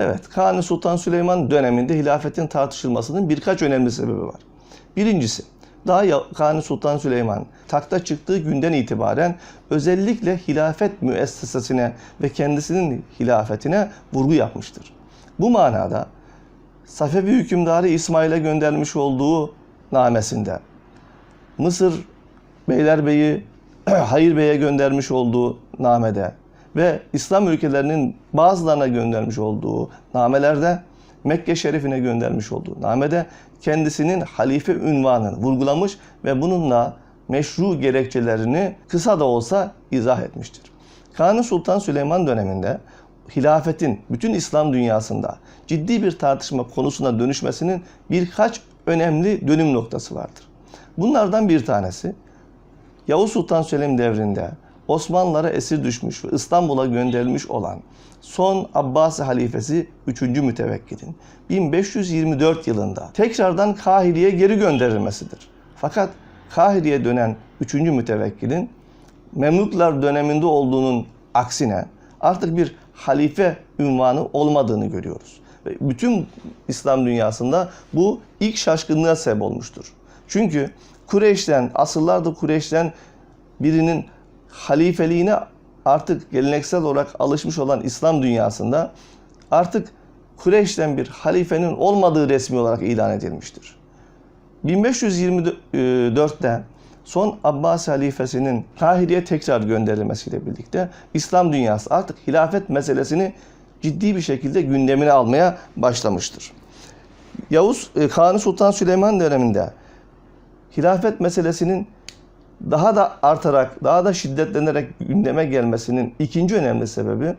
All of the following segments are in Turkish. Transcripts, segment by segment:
Evet, Kanuni Sultan Süleyman döneminde hilafetin tartışılmasının birkaç önemli sebebi var. Birincisi, daha Kanuni Sultan Süleyman takta çıktığı günden itibaren özellikle hilafet müessesesine ve kendisinin hilafetine vurgu yapmıştır. Bu manada Safevi hükümdarı İsmail'e göndermiş olduğu namesinde Mısır Beylerbeyi Hayır Bey'e göndermiş olduğu namede ve İslam ülkelerinin bazılarına göndermiş olduğu namelerde Mekke Şerifine göndermiş olduğu namede kendisinin halife ünvanını vurgulamış ve bununla meşru gerekçelerini kısa da olsa izah etmiştir. Kanuni Sultan Süleyman döneminde hilafetin bütün İslam dünyasında ciddi bir tartışma konusuna dönüşmesinin birkaç önemli dönüm noktası vardır. Bunlardan bir tanesi Yavuz Sultan Selim devrinde Osmanlılara esir düşmüş ve İstanbul'a gönderilmiş olan son Abbasi halifesi 3. Mütevekkil'in 1524 yılında tekrardan Kahire'ye geri gönderilmesidir. Fakat Kahire'ye dönen 3. Mütevekkil'in Memluklar döneminde olduğunun aksine artık bir halife ünvanı olmadığını görüyoruz. Ve bütün İslam dünyasında bu ilk şaşkınlığa sebep olmuştur. Çünkü Kureyş'ten, asıllarda Kureyş'ten birinin halifeliğine artık geleneksel olarak alışmış olan İslam dünyasında artık Kureyş'ten bir halifenin olmadığı resmi olarak ilan edilmiştir. 1524'te son Abbas halifesinin Kahire'ye tekrar gönderilmesiyle birlikte İslam dünyası artık hilafet meselesini ciddi bir şekilde gündemine almaya başlamıştır. Yavuz e, Kanuni Sultan Süleyman döneminde hilafet meselesinin daha da artarak, daha da şiddetlenerek gündeme gelmesinin ikinci önemli sebebi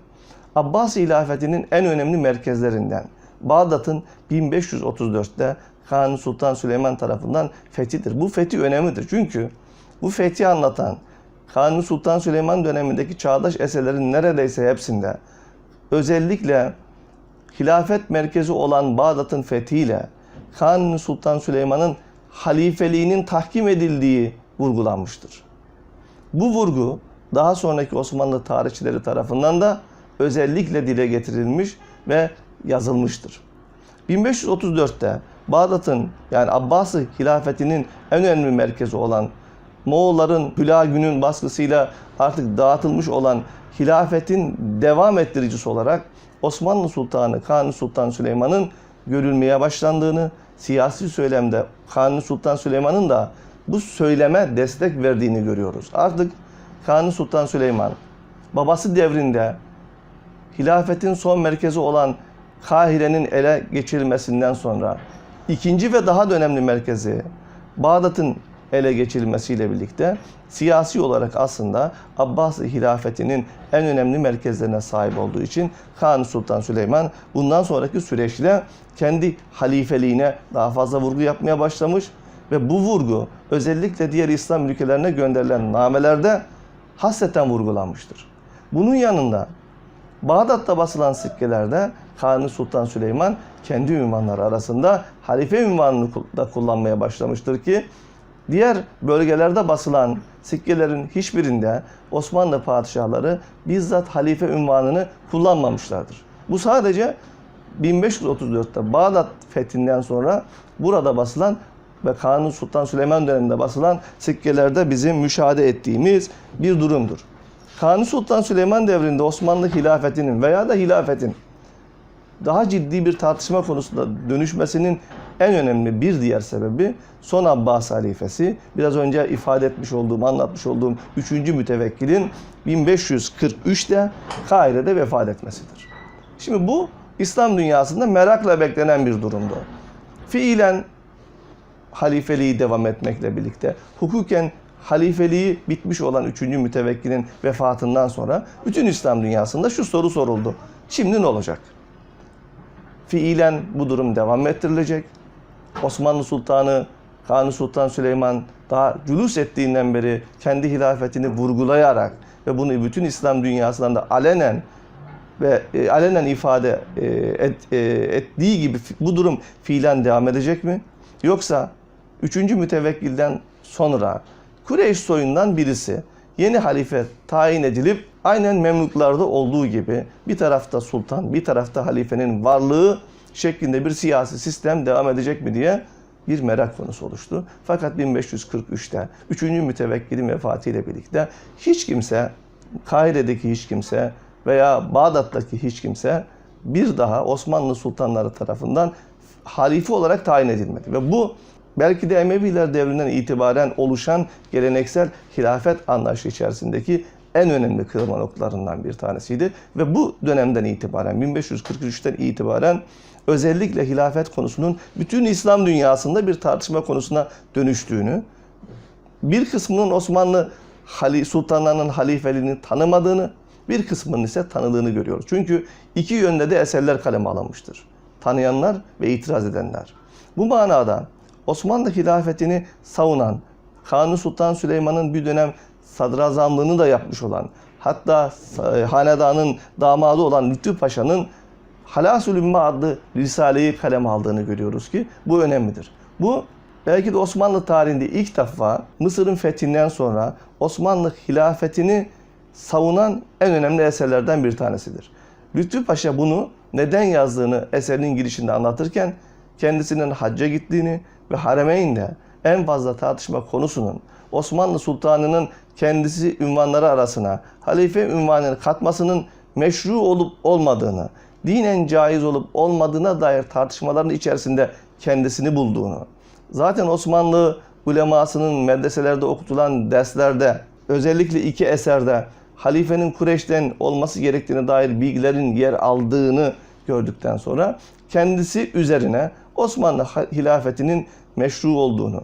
Abbas hilafetinin en önemli merkezlerinden Bağdat'ın 1534'te Kanuni Sultan Süleyman tarafından fethidir. Bu fethi önemlidir. Çünkü bu fethi anlatan Kanuni Sultan Süleyman dönemindeki çağdaş eserlerin neredeyse hepsinde özellikle hilafet merkezi olan Bağdat'ın fethiyle Kanuni Sultan Süleyman'ın halifeliğinin tahkim edildiği vurgulanmıştır. Bu vurgu daha sonraki Osmanlı tarihçileri tarafından da özellikle dile getirilmiş ve yazılmıştır. 1534'te Bağdat'ın yani Abbasi hilafetinin en önemli merkezi olan Moğolların Hülagü'nün baskısıyla artık dağıtılmış olan hilafetin devam ettiricisi olarak Osmanlı Sultanı Kanuni Sultan Süleyman'ın görülmeye başlandığını, siyasi söylemde Kanuni Sultan Süleyman'ın da bu söyleme destek verdiğini görüyoruz. Artık Kanuni Sultan Süleyman babası devrinde hilafetin son merkezi olan Kahire'nin ele geçirilmesinden sonra ikinci ve daha da önemli merkezi Bağdat'ın ele geçirilmesiyle birlikte siyasi olarak aslında Abbasi hilafetinin en önemli merkezlerine sahip olduğu için Kanuni Sultan Süleyman bundan sonraki süreçte kendi halifeliğine daha fazla vurgu yapmaya başlamış ve bu vurgu özellikle diğer İslam ülkelerine gönderilen namelerde hasreten vurgulanmıştır. Bunun yanında Bağdat'ta basılan sikkelerde Kanuni Sultan Süleyman kendi ünvanları arasında halife ünvanını da kullanmaya başlamıştır ki diğer bölgelerde basılan sikkelerin hiçbirinde Osmanlı padişahları bizzat halife ünvanını kullanmamışlardır. Bu sadece 1534'te Bağdat fethinden sonra burada basılan ve Kanuni Sultan Süleyman döneminde basılan sikkelerde bizim müşahede ettiğimiz bir durumdur. Kanuni Sultan Süleyman devrinde Osmanlı hilafetinin veya da hilafetin daha ciddi bir tartışma konusunda dönüşmesinin en önemli bir diğer sebebi son Abbas halifesi biraz önce ifade etmiş olduğum, anlatmış olduğum 3. mütevekkilin 1543'te Kahire'de vefat etmesidir. Şimdi bu İslam dünyasında merakla beklenen bir durumdu. Fiilen halifeliği devam etmekle birlikte hukuken halifeliği bitmiş olan 3. mütevekkilin vefatından sonra bütün İslam dünyasında şu soru soruldu. Şimdi ne olacak? Fiilen bu durum devam ettirilecek. Osmanlı Sultanı Kanuni Sultan Süleyman daha cülus ettiğinden beri kendi hilafetini vurgulayarak ve bunu bütün İslam dünyasından da alenen ve e, alenen ifade e, et, e, ettiği gibi bu durum fiilen devam edecek mi? Yoksa üçüncü mütevekkilden sonra Kureyş soyundan birisi yeni halife tayin edilip aynen Memluklarda olduğu gibi bir tarafta sultan, bir tarafta halifenin varlığı şeklinde bir siyasi sistem devam edecek mi diye bir merak konusu oluştu. Fakat 1543'te 3. mütevekkilin vefatıyla birlikte hiç kimse, Kahire'deki hiç kimse veya Bağdat'taki hiç kimse bir daha Osmanlı sultanları tarafından halife olarak tayin edilmedi. Ve bu belki de Emeviler devrinden itibaren oluşan geleneksel hilafet anlayışı içerisindeki en önemli kırılma noktalarından bir tanesiydi. Ve bu dönemden itibaren 1543'ten itibaren özellikle hilafet konusunun bütün İslam dünyasında bir tartışma konusuna dönüştüğünü, bir kısmının Osmanlı sultanlarının halifeliğini tanımadığını, bir kısmının ise tanıdığını görüyoruz. Çünkü iki yönde de eserler kaleme alınmıştır. Tanıyanlar ve itiraz edenler. Bu manada Osmanlı hilafetini savunan, Kanuni Sultan Süleyman'ın bir dönem sadrazamlığını da yapmış olan, hatta e, hanedanın damadı olan Lütfü Paşa'nın Halasül Ümme adlı risaleyi kaleme aldığını görüyoruz ki bu önemlidir. Bu belki de Osmanlı tarihinde ilk defa Mısır'ın fethinden sonra Osmanlı hilafetini savunan en önemli eserlerden bir tanesidir. Lütfü Paşa bunu neden yazdığını eserinin girişinde anlatırken kendisinin hacca gittiğini ve Haremeyn'de en fazla tartışma konusunun Osmanlı Sultanı'nın kendisi ünvanları arasına halife ünvanını katmasının meşru olup olmadığını, dinen caiz olup olmadığına dair tartışmaların içerisinde kendisini bulduğunu, zaten Osmanlı ulemasının medreselerde okutulan derslerde özellikle iki eserde halifenin Kureyş'ten olması gerektiğine dair bilgilerin yer aldığını gördükten sonra kendisi üzerine Osmanlı hilafetinin meşru olduğunu,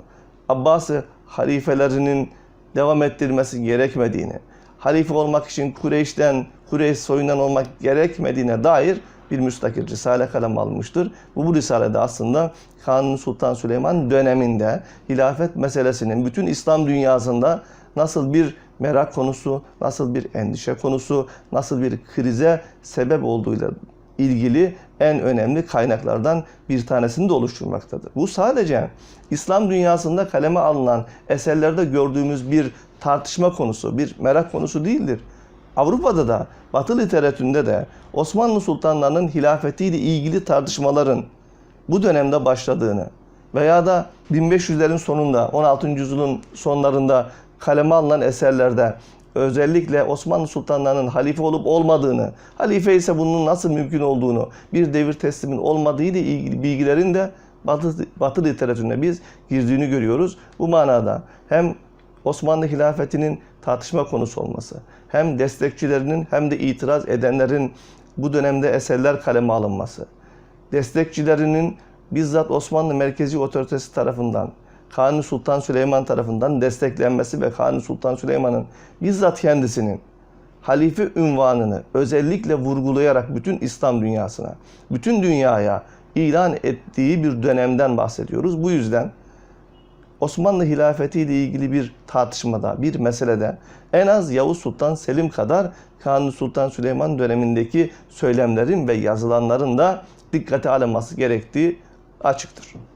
Abbasi halifelerinin devam ettirilmesi gerekmediğini, halife olmak için Kureyş'ten, Kureyş soyundan olmak gerekmediğine dair bir müstakil risale kalem almıştır. Bu, bu risalede aslında Kanuni Sultan Süleyman döneminde hilafet meselesinin bütün İslam dünyasında nasıl bir merak konusu, nasıl bir endişe konusu, nasıl bir krize sebep olduğuyla ilgili en önemli kaynaklardan bir tanesini de oluşturmaktadır. Bu sadece İslam dünyasında kaleme alınan eserlerde gördüğümüz bir tartışma konusu, bir merak konusu değildir. Avrupa'da da, Batı literatüründe de Osmanlı sultanlarının hilafetiyle ilgili tartışmaların bu dönemde başladığını veya da 1500'lerin sonunda, 16. yüzyılın sonlarında kaleme alınan eserlerde özellikle Osmanlı sultanlarının halife olup olmadığını, halife ise bunun nasıl mümkün olduğunu, bir devir teslimin olmadığı ile ilgili bilgilerin de Batı, Batı literatürüne biz girdiğini görüyoruz. Bu manada hem Osmanlı hilafetinin tartışma konusu olması, hem destekçilerinin hem de itiraz edenlerin bu dönemde eserler kaleme alınması, destekçilerinin bizzat Osmanlı Merkezi Otoritesi tarafından Kanuni Sultan Süleyman tarafından desteklenmesi ve Kanuni Sultan Süleyman'ın bizzat kendisinin halife ünvanını özellikle vurgulayarak bütün İslam dünyasına, bütün dünyaya ilan ettiği bir dönemden bahsediyoruz. Bu yüzden Osmanlı hilafeti ile ilgili bir tartışmada, bir meselede en az Yavuz Sultan Selim kadar Kanuni Sultan Süleyman dönemindeki söylemlerin ve yazılanların da dikkate alınması gerektiği açıktır.